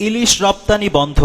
ইলিশ রপ্তানি বন্ধ।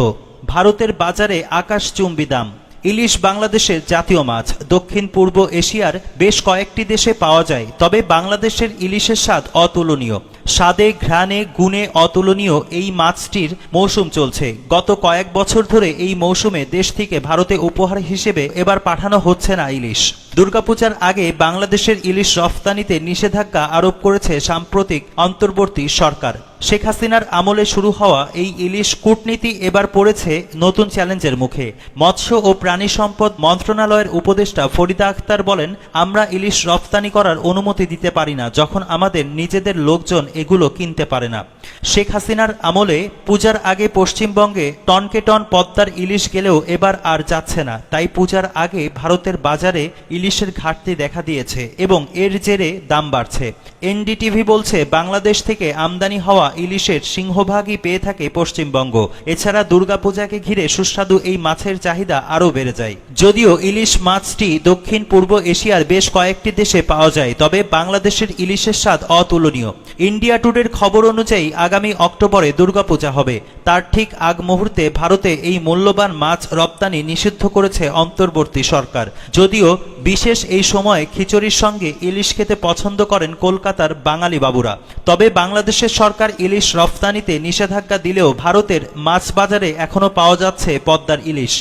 ভারতের বাজারে আকাশচুম্বী দাম। ইলিশ বাংলাদেশের জাতীয় মাছ। দক্ষিণ পূর্ব এশিয়ার বেশ কয়েকটি দেশে পাওয়া যায়, তবে বাংলাদেশের ইলিশের স্বাদ অতুলনীয়। স্বাদে, ঘ্রাণে, গুণে অতুলনীয় এই মাছটির মৌসুম চলছে। গত কয়েক বছর ধরে এই মৌসুমে দেশ থেকে ভারতে উপহার হিসেবে এবার পাঠানো হচ্ছে না ইলিশ। দুর্গাপূজার আগে বাংলাদেশের ইলিশ রফতানিতে নিষেধাজ্ঞা আরোপ করেছে সাম্প্রতিক অন্তর্বর্তী সরকার। শেখ হাসিনার আমলে শুরু হওয়া এই ইলিশ কূটনীতি এবার পড়েছে নতুন চ্যালেঞ্জের মুখে। মৎস্য ও প্রাণী সম্পদ মন্ত্রণালয়ের উপদেষ্টা ফরিদা আক্তার বলেন, আমরা ইলিশ রফতানি করার অনুমতি দিতে পারি না যখন আমাদের নিজেদের লোকজন এগুলো কিনতে পারে না। শেখ হাসিনার আমলে পূজার আগে পশ্চিমবঙ্গে টনকে টন পদ্মার ইলিশ গেলেও এবার আর যাচ্ছে না। তাই পূজার আগে ভারতের বাজারে ইলিশের ঘাটতি দেখা দিয়েছে এবং এর জেরে দাম বাড়ছে। এনডিটিভি বলছে, বাংলাদেশ থেকে আমদানি হওয়া ইলিশের সিংহভাগই পেয়ে থাকে পশ্চিমবঙ্গ। এছাড়া দুর্গাপূজাকে ঘিরে সুস্বাদু এই মাছের চাহিদা আরও বেড়ে যায়। যদিও ইলিশ মাছটি দক্ষিণ পূর্ব এশিয়ার বেশ কয়েকটি দেশে পাওয়া যায়, তবে বাংলাদেশের ইলিশের স্বাদ অতুলনীয়। ইন্ডিয়া টুডের খবর অনুযায়ী আগামী অক্টোবরে দুর্গাপূজা হবে। তার ঠিক আগ মুহূর্তে ভারতে এই মূল্যবান মাছ রপ্তানি নিষিদ্ধ করেছে অন্তর্বর্তী সরকার। যদিও বিশেষ এই সময়ে খিচুড়ির সঙ্গে ইলিশ খেতে পছন্দ করেন কলকাতার বাঙালি বাবুরা। তবে বাংলাদেশের সরকার ইলিশ রফতানিতে নিষেধাজ্ঞা দিলেও ভারতের মাছ বাজারে এখনও পাওয়া যাচ্ছে পদ্মার ইলিশ।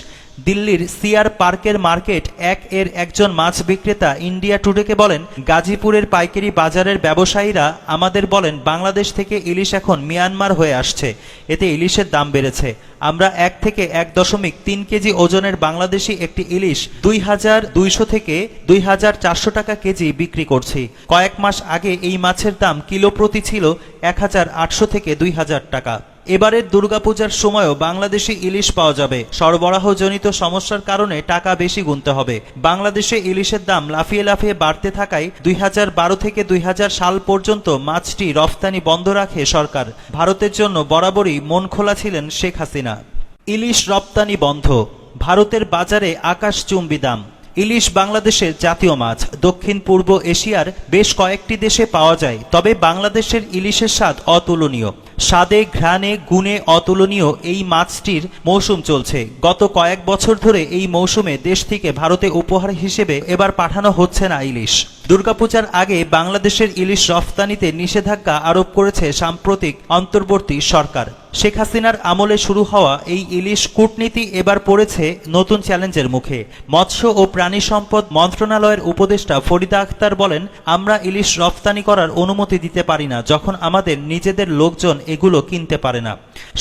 দিল্লির সিয়ার পার্কের মার্কেট এক এর একজন মাছ বিক্রেতা ইন্ডিয়া টুডেকে বলেন, গাজীপুরের পাইকারি বাজারের ব্যবসায়ীরা আমাদের বলেন, বাংলাদেশ থেকে ইলিশ এখন মিয়ানমার হয়ে আসছে, এতে ইলিশের দাম বেড়েছে। আমরা এক থেকে এক দশমিক তিন কেজি ওজনের বাংলাদেশি একটি ইলিশ দুই হাজার দুইশো থেকে দুই হাজার চারশো টাকা কেজি বিক্রি করছি। কয়েক মাস আগে এই মাছের দাম কিলো প্রতি ছিল এক হাজার আটশো থেকে দুই হাজার টাকা। এবারের দুর্গাপূজার সময়ও বাংলাদেশি ইলিশ পাওয়া যাবে। সরবরাহজনিত সমস্যার কারণে টাকা বেশি গুনতে হবে। বাংলাদেশে ইলিশের দাম লাফিয়ে লাফিয়ে বাড়তে থাকায় দুই হাজার বারো থেকে দুই হাজার সাল পর্যন্ত মাছটি রফতানি বন্ধ রাখে সরকার। ভারতের জন্য বরাবরই মন খোলা ছিলেন শেখ হাসিনা। ইলিশ রপ্তানি বন্ধ। ভারতের বাজারে আকাশচুম্বী দাম। ইলিশ বাংলাদেশের জাতীয় মাছ। দক্ষিণ, পূর্ব এশিয়ার বেশ কয়েকটি দেশে পাওয়া যায়, তবে বাংলাদেশের ইলিশের স্বাদ অতুলনীয়। স্বাদে, ঘ্রাণে, গুণে অতুলনীয় এই মাছটির মৌসুম চলছে। গত কয়েক বছর ধরে এই মৌসুমে দেশ থেকে ভারতে উপহার হিসেবে এবার পাঠানো হচ্ছে না ইলিশ। দুর্গাপূজার আগে বাংলাদেশের ইলিশ রফতানিতে নিষেধাজ্ঞা আরোপ করেছে সাম্প্রতিক অন্তর্বর্তী সরকার। শেখ হাসিনার আমলে শুরু হওয়া এই ইলিশ কূটনীতি এবার পড়েছে নতুন চ্যালেঞ্জের মুখে। মৎস্য ও প্রাণী সম্পদ মন্ত্রণালয়ের উপদেষ্টা ফরিদা আক্তার বলেন, আমরা ইলিশ রফতানি করার অনুমতি দিতে পারি না যখন আমাদের নিজেদের লোকজন এগুলো কিনতে পারে না।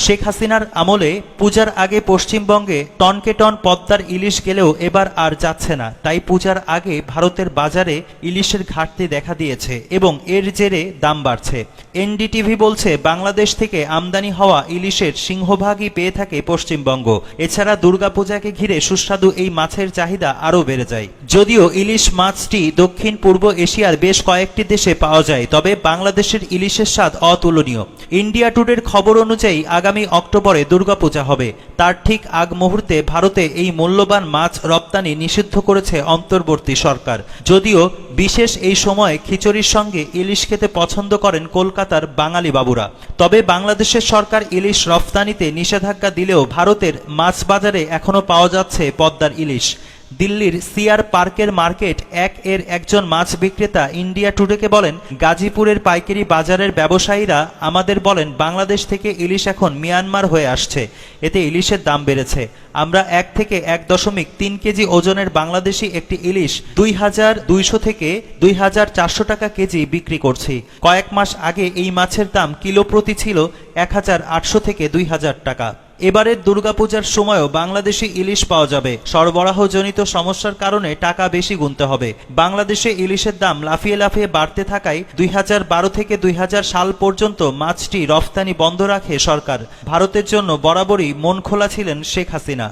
শেখ হাসিনার আমলে পূজার আগে পশ্চিমবঙ্গে টনকে টন পদ্মার ইলিশ গেলেও এবার আর যাচ্ছে না। তাই পূজার আগে ভারতের বাজারে ইলিশের ঘাটতি দেখা দিয়েছে এবং এর জেরে দাম বাড়ছে। এনডিটিভি বলছে, বাংলাদেশ থেকে আমদানি হওয়া ইলিশের সিংহভাগই পেয়ে থাকে পশ্চিমবঙ্গ। এছাড়া দুর্গাপূজাকে ঘিরে সুস্বাদু এই মাছের চাহিদা আরও বেড়ে যায়। যদিও ইলিশ মাছটি দক্ষিণ পূর্ব এশিয়ার বেশ কয়েকটি দেশে পাওয়া যায়, তবে বাংলাদেশের ইলিশের স্বাদ অতুলনীয়। ইন্ডিয়া টুডের খবর অনুযায়ী আগামী অক্টোবরে দুর্গাপূজা হবে। তার ঠিক আগ মুহূর্তে ভারতে এই মূল্যবান মাছ রপ্তানি নিষিদ্ধ করেছে অন্তর্বর্তী সরকার। যদিও বিশেষ এই সময় খিচুড়ির সঙ্গে ইলিশ খেতে পছন্দ করেন কলকাতার বাঙালি বাবুরা। তবে বাংলাদেশের সরকার ইলিশ রফতানিতে নিষেধাজ্ঞা দিলেও ভারতের মাছ বাজারে এখনও পাওয়া যাচ্ছে পদ্মার ইলিশ। দিল্লির সিয়ার পার্কের মার্কেট এক এর একজন মাছ বিক্রেতা ইন্ডিয়া টুডেকে বলেন, গাজীপুরের পাইকারি বাজারের ব্যবসায়ীরা আমাদের বলেন, বাংলাদেশ থেকে ইলিশ এখন মিয়ানমার হয়ে আসছে, এতে ইলিশের দাম বেড়েছে। আমরা এক থেকে এক দশমিক তিন কেজি ওজনের বাংলাদেশি একটি ইলিশ দুই হাজার দুইশো থেকে দুই হাজার চারশো টাকা কেজি বিক্রি করছি। কয়েক মাস আগে এই মাছের দাম কিলো প্রতি ছিল এক হাজার আটশো থেকে দুই হাজার টাকা। এবারের দুর্গাপূজার সময়ও বাংলাদেশি ইলিশ পাওয়া যাবে। সরবরাহজনিত সমস্যার কারণে টাকা বেশি গুনতে হবে। বাংলাদেশে ইলিশের দাম লাফিয়ে লাফিয়ে বাড়তে থাকায় দুই হাজার বারো থেকে দুই হাজার সাল পর্যন্ত মাছটি রফতানি বন্ধ রাখে সরকার। ভারতের জন্য বরাবরই মন খোলা ছিলেন শেখ হাসিনা।